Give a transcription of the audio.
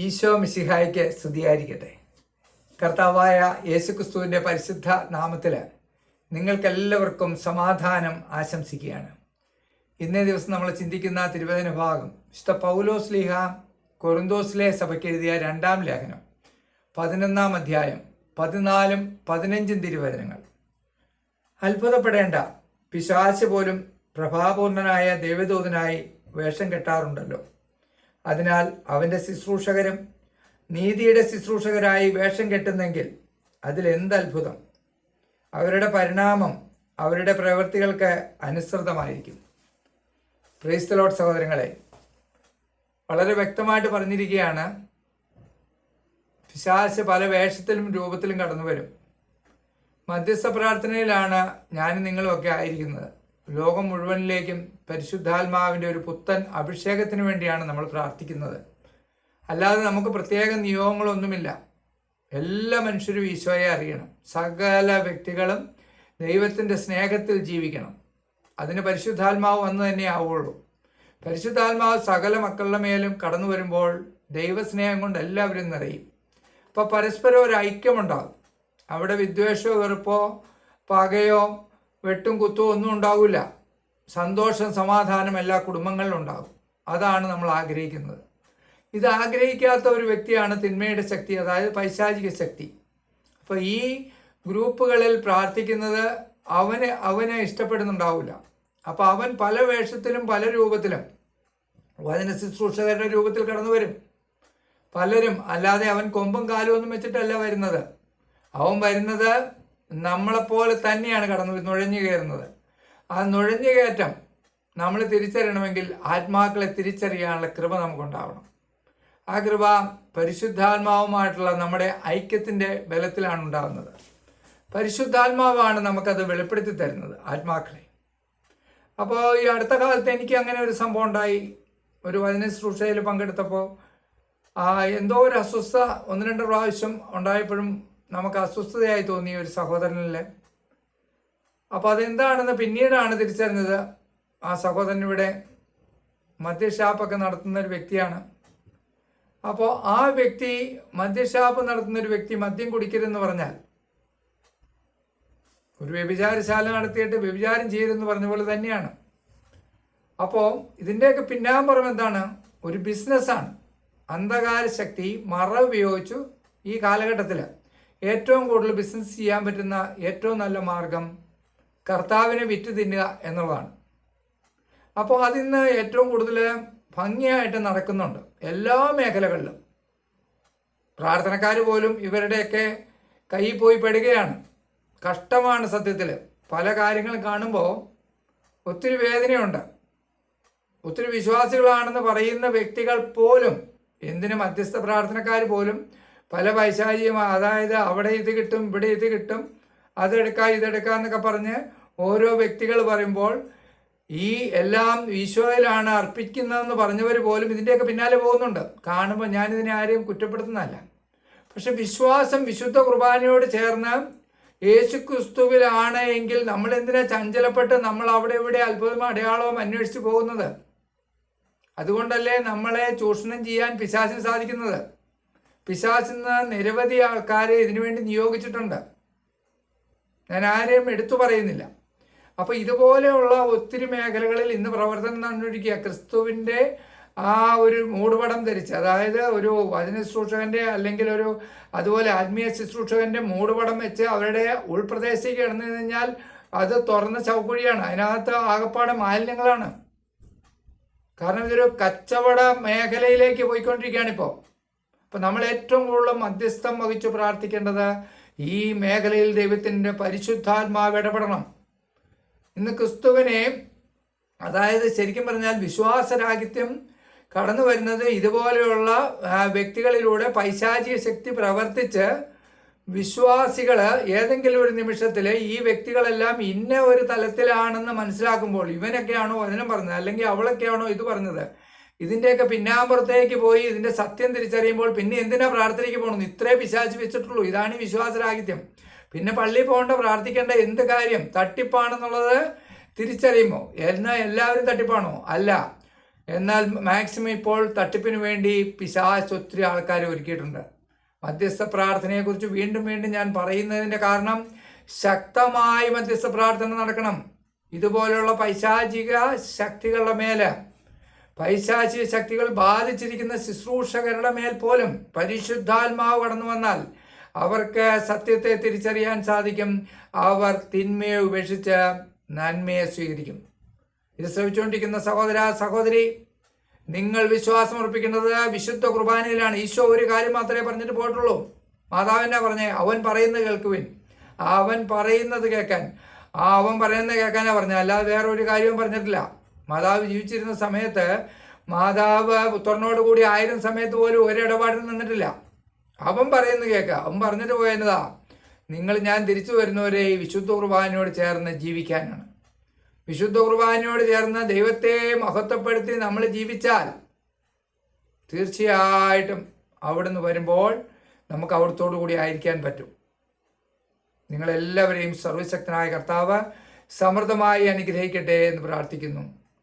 ഈശോ മിസിഹായിക്ക് സ്തുതിയായിരിക്കട്ടെ. കർത്താവായ യേശുക്രിസ്തുവിന്റെ പരിശുദ്ധ നാമത്തിൽ നിങ്ങൾക്കെല്ലാവർക്കും സമാധാനം ആശംസിക്കുകയാണ്. ഇന്നേ ദിവസം നമ്മൾ ചിന്തിക്കുന്ന തിരുവചന ഭാഗം വിശുദ്ധ പൗലോസ് ലീഹ കൊറിന്തോസിലെ സഭയ്ക്ക് എഴുതിയ രണ്ടാം ലേഖനം പതിനൊന്നാം അധ്യായം പതിനാലും പതിനഞ്ചും തിരുവചനങ്ങൾ. അത്ഭുതപ്പെടേണ്ട പിശാച് പോലും പ്രഭാപൂർണനായ ദൈവദൂതനായി വേഷം കെട്ടാറുണ്ടല്ലോ. അതിനാൽ അവന്റെ ശുശ്രൂഷകരും നീതിയുടെ ശുശ്രൂഷകരായി വേഷം കെട്ടുന്നെങ്കിൽ അതിൽ എന്ത് അത്ഭുതം അവരുടെ പരിണാമം അവരുടെ പ്രവൃത്തികൾക്ക് അനുസൃതമായിരിക്കും. ക്രൈസ്തലോട്ട് സഹോദരങ്ങളെ വളരെ വ്യക്തമായിട്ട് പറഞ്ഞിരിക്കുകയാണ് പിശാശ് പല വേഷത്തിലും രൂപത്തിലും കടന്നു വരും മധ്യസ്ഥ പ്രാർത്ഥനയിലാണ് ഞാനും നിങ്ങളുമൊക്കെ ആയിരിക്കുന്നത്. ലോകം മുഴുവനിലേക്കും പരിശുദ്ധാത്മാവിന്റെ ഒരു പുത്തൻ അഭിഷേകത്തിന് വേണ്ടിയാണ് നമ്മൾ പ്രാർത്ഥിക്കുന്നത്. അല്ലാതെ നമുക്ക് പ്രത്യേക നിയോഗങ്ങളൊന്നുമില്ല എല്ലാ മനുഷ്യരും ഈശോയെ അറിയണം. സകല വ്യക്തികളും ദൈവത്തിന്റെ സ്നേഹത്തിൽ ജീവിക്കണം. അതിന് പരിശുദ്ധാത്മാവ് വന്നു തന്നെ ആവുള്ളൂ. പരിശുദ്ധാത്മാവ് സകല മക്കളുടെ മേലും കടന്നു വരുമ്പോൾ ദൈവസ്നേഹം കൊണ്ട് എല്ലാവരും നിറയും. അപ്പോൾ പരസ്പരം ഒരു ഐക്യമുണ്ടാകും. അവിടെ വിദ്വേഷമോ വെറുപ്പോ പകയോ വെട്ടും കുത്തും ഒന്നും ഉണ്ടാവില്ല. സന്തോഷം സമാധാനം എല്ലാ കുടുംബങ്ങളിലും ഉണ്ടാകും. അതാണ് നമ്മൾ ആഗ്രഹിക്കുന്നത്. ഇത് ആഗ്രഹിക്കാത്ത ഒരു വ്യക്തിയാണ് തിന്മയുടെ ശക്തി അതായത് പൈശാചിക ശക്തി. അപ്പോൾ ഈ ഗ്രൂപ്പുകളിൽ പ്രാർത്ഥിക്കുന്നത് അവന് അവനെ ഇഷ്ടപ്പെടുന്നുണ്ടാവില്ല. അപ്പോൾ അവൻ പല വേഷത്തിലും പല രൂപത്തിലും വചന ശുശ്രൂഷകരുടെ രൂപത്തിൽ കടന്നു വരും. പലരും അല്ലാതെ അവൻ കൊമ്പും കാലും ഒന്നും വെച്ചിട്ടല്ല വരുന്നത്. അവൻ വരുന്നത് നമ്മളെപ്പോലെ തന്നെയാണ് കടന്നു നുഴഞ്ഞു കയറുന്നത്. ആ നുഴഞ്ഞു കയറ്റം നമ്മൾ തിരിച്ചറിയണമെങ്കിൽ ആത്മാക്കളെ തിരിച്ചറിയാനുള്ള കൃപ നമുക്കുണ്ടാവണം. ആ കൃപ പരിശുദ്ധാത്മാവുമായിട്ടുള്ള നമ്മുടെ ഐക്യത്തിന്റെ ബലത്തിലാണ് ഉണ്ടാകുന്നത്. പരിശുദ്ധാത്മാവാണ് നമുക്കത് വെളിപ്പെടുത്തി തരുന്നത് ആത്മാക്കളെ. അപ്പോൾ ഈ അടുത്ത കാലത്ത് എനിക്ക് അങ്ങനെ ഒരു സംഭവം ഉണ്ടായി. ഒരു വചന ശുശ്രൂഷയിൽ പങ്കെടുത്തപ്പോൾ എന്തോ ഒരു അസ്വസ്ഥ ഒന്ന് രണ്ട് പ്രാവശ്യം ഉണ്ടായപ്പോഴും നമുക്ക് അസ്വസ്ഥതയായി തോന്നിയ ഒരു സഹോദരനിൽ അപ്പോൾ അതെന്താണെന്ന് പിന്നീടാണ് തിരിച്ചറിഞ്ഞത്. ആ സഹോദരൻ ഇവിടെ മദ്യഷാപ്പൊക്കെ നടത്തുന്ന ഒരു വ്യക്തിയാണ്. അപ്പോൾ ആ വ്യക്തി മദ്യഷാപ്പ് നടത്തുന്ന ഒരു വ്യക്തി മദ്യം കുടിക്കരുതെന്ന് പറഞ്ഞാൽ ഒരു വ്യഭിചാരശാല നടത്തിയിട്ട് വ്യഭിചാരം ചെയ്തെന്ന് പറഞ്ഞ പോലെ തന്നെയാണ്. അപ്പോൾ ഇതിന്റെയൊക്കെ പിന്നാമ്പുറം എന്താണ്? ഒരു ബിസിനസ്സാണ്. അന്ധകാര ശക്തി മറ ഉപയോഗിച്ചു ഈ കാലഘട്ടത്തിൽ ഏറ്റവും കൂടുതൽ ബിസിനസ് ചെയ്യാൻ പറ്റുന്ന ഏറ്റവും നല്ല മാർഗം കർത്താവിനെ വിറ്റ് തിന്നുക എന്നുള്ളതാണ്. അപ്പോൾ അതിന്ന് ഏറ്റവും കൂടുതൽ ഭംഗിയായിട്ട് നടക്കുന്നുണ്ട് എല്ലാ മേഖലകളിലും. പ്രാർത്ഥനക്കാർ പോലും ഇവരുടെയൊക്കെ കയ്യിൽ പോയി പെടുകയാണ്. കഷ്ടമാണ് സത്യത്തിൽ പല കാര്യങ്ങളും കാണുമ്പോൾ ഒത്തിരി വേദനയുണ്ട്. ഒത്തിരി വിശ്വാസികളാണെന്ന് പറയുന്ന വ്യക്തികൾ പോലും എന്തിന് മധ്യസ്ഥ പ്രാർത്ഥനക്കാർ പോലും പല പൈശാചിയും അതായത് അവിടെ ഇത് കിട്ടും ഇവിടെ ഇത് കിട്ടും അതെടുക്കാം ഇതെടുക്കാം എന്നൊക്കെ പറഞ്ഞ് ഓരോ വ്യക്തികൾ പറയുമ്പോൾ ഈ എല്ലാം ഈശോയിലാണ് അർപ്പിക്കുന്നതെന്ന് പറഞ്ഞവർ പോലും ഇതിന്റെയൊക്കെ പിന്നാലെ പോകുന്നുണ്ട്. കാണുമ്പോൾ ഞാനിതിനെ ആരെയും കുറ്റപ്പെടുത്തുന്നതല്ല. പക്ഷെ വിശ്വാസം വിശുദ്ധ കുർബാനയോട് ചേർന്ന് യേശു ക്രിസ്തുവിലാണ് എങ്കിൽ നമ്മൾ എന്തിനാ ചഞ്ചലപ്പെട്ട് നമ്മൾ അവിടെ ഇവിടെ അത്ഭുതം അടയാളവും അന്വേഷിച്ച് പോകുന്നത്? അതുകൊണ്ടല്ലേ നമ്മളെ ചൂഷണം ചെയ്യാൻ പിശാസിന് സാധിക്കുന്നത്? പിശാചിന്ന് നിരവധി ആൾക്കാരെ ഇതിനുവേണ്ടി നിയോഗിച്ചിട്ടുണ്ട്. ഞാൻ ആരെയും എടുത്തു പറയുന്നില്ല. അപ്പോൾ ഇതുപോലെയുള്ള ഒത്തിരി മേഖലകളിൽ ഇന്ന് പ്രവർത്തനം നടന്നിരിക്കുക ക്രിസ്തുവിന്റെ ആ ഒരു മൂടുപടം ധരിച്ച് അതായത് ഒരു വചന ശുശ്രൂഷകന്റെ അല്ലെങ്കിൽ ഒരു അതുപോലെ ആത്മീയ ശുശ്രൂഷകന്റെ മൂടുപടം വെച്ച് അവരുടെ ഉൾപ്രദേശത്തേക്ക് കിടന്നു കഴിഞ്ഞാൽ അത് തുറന്ന ചൗക്കുഴിയാണ്. അതിനകത്ത് ആകപ്പാടെ മാലിന്യങ്ങളാണ്. കാരണം ഇതൊരു കച്ചവട മേഖലയിലേക്ക് പോയിക്കൊണ്ടിരിക്കുകയാണ് ഇപ്പോൾ അപ്പം നമ്മൾ ഏറ്റവും കൂടുതൽ മധ്യസ്ഥം വഹിച്ച് പ്രാർത്ഥിക്കേണ്ടത് ഈ മേഖലയിൽ ദൈവത്തിന്റെ പരിശുദ്ധാത്മാവ് ഇടപെടണം. ഇന്ന് ക്രിസ്തുവിനെ അതായത് ശരിക്കും പറഞ്ഞാൽ വിശ്വാസരാഹിത്യം കടന്നു വരുന്നത് ഇതുപോലെയുള്ള വ്യക്തികളിലൂടെ പൈശാചിക ശക്തി പ്രവർത്തിച്ച് വിശ്വാസികൾ ഏതെങ്കിലും ഒരു നിമിഷത്തിൽ ഈ വ്യക്തികളെല്ലാം ഇന്ന ഒരു തലത്തിലാണെന്ന് മനസ്സിലാക്കുമ്പോൾ ഇവനൊക്കെയാണോ അതിനും പറഞ്ഞത്? അല്ലെങ്കിൽ അവളൊക്കെയാണോ ഇത് പറഞ്ഞത്? ഇതിന്റെയൊക്കെ പിന്നാമ്പുറത്തേക്ക് പോയി ഇതിന്റെ സത്യം തിരിച്ചറിയുമ്പോൾ പിന്നെ എന്തിനാ പ്രാർത്ഥനയ്ക്ക് പോകണം ഇത്രേ പിശാചി വെച്ചിട്ടുള്ളൂ. ഇതാണ് ഈ വിശ്വാസരാഹിത്യം. പിന്നെ പള്ളിയിൽ പോകേണ്ട പ്രാർത്ഥിക്കേണ്ട എന്ത് കാര്യം? തട്ടിപ്പാണെന്നുള്ളത് തിരിച്ചറിയുമോ? എന്നാൽ എല്ലാവരും തട്ടിപ്പാണോ? അല്ല. എന്നാൽ മാക്സിമം ഇപ്പോൾ തട്ടിപ്പിന് വേണ്ടി പിശാച്ച് ഒത്തിരി ആൾക്കാരെ ഒരുക്കിയിട്ടുണ്ട്. മധ്യസ്ഥ പ്രാർത്ഥനയെക്കുറിച്ച് വീണ്ടും വീണ്ടും ഞാൻ പറയുന്നതിന്റെ കാരണം ശക്തമായി മധ്യസ്ഥ പ്രാർത്ഥന നടക്കണം. ഇതുപോലെയുള്ള പൈശാചിക ശക്തികളുടെ മേൽ പൈശാചിക ശക്തികൾ ബാധിച്ചിരിക്കുന്ന ശുശ്രൂഷകരുടെ മേൽ പോലും പരിശുദ്ധാത്മാവ് കടന്നു വന്നാൽ അവർക്ക് സത്യത്തെ തിരിച്ചറിയാൻ സാധിക്കും. അവർ തിന്മയെ ഉപേക്ഷിച്ച് നന്മയെ സ്വീകരിക്കും. ഇത് ശ്രമിച്ചുകൊണ്ടിരിക്കുന്ന സഹോദര സഹോദരി നിങ്ങൾ വിശ്വാസം അർപ്പിക്കേണ്ടത് വിശുദ്ധ കുർബാനയിലാണ്. ഈശോ ഒരു കാര്യം മാത്രമേ പറഞ്ഞിട്ട് പോയിട്ടുള്ളൂ. മാതാവിനെ പറഞ്ഞേ? അവൻ പറയുന്നത് കേൾക്കുവിൻ. അവൻ പറയുന്നത് കേൾക്കാൻ. ആ അവൻ പറയുന്നത് കേൾക്കാനാ പറഞ്ഞത് അല്ലാതെ വേറെ ഒരു കാര്യവും പറഞ്ഞിട്ടില്ല. മാതാവ് ജീവിച്ചിരുന്ന സമയത്ത് മാതാവ് പുത്രനോട് കൂടി ആയിരം സമയത്ത് പോലും ഒരു ഇടപാടിനും നിന്നിട്ടില്ല. അവൻ പറയുന്നു കേൾക്ക അവൻ പറഞ്ഞിട്ട് പോയതാ നിങ്ങൾ ഞാൻ തിരിച്ചു വരുന്നവരെ ഈ വിശുദ്ധ കുർബാനയോട് ചേർന്ന് ജീവിക്കാനാണ്. വിശുദ്ധ കുർബാനയോട് ചേർന്ന് ദൈവത്തെ മഹത്വപ്പെടുത്തി നമ്മൾ ജീവിച്ചാൽ തീർച്ചയായിട്ടും അവിടുന്ന് വരുമ്പോൾ നമുക്ക് അവിടത്തോടു കൂടി ആയിരിക്കാൻ പറ്റും. നിങ്ങളെല്ലാവരെയും സർവശക്തനായ കർത്താവ് സമൃദ്ധമായി അനുഗ്രഹിക്കട്ടെ എന്ന് പ്രാർത്ഥിക്കുന്നു.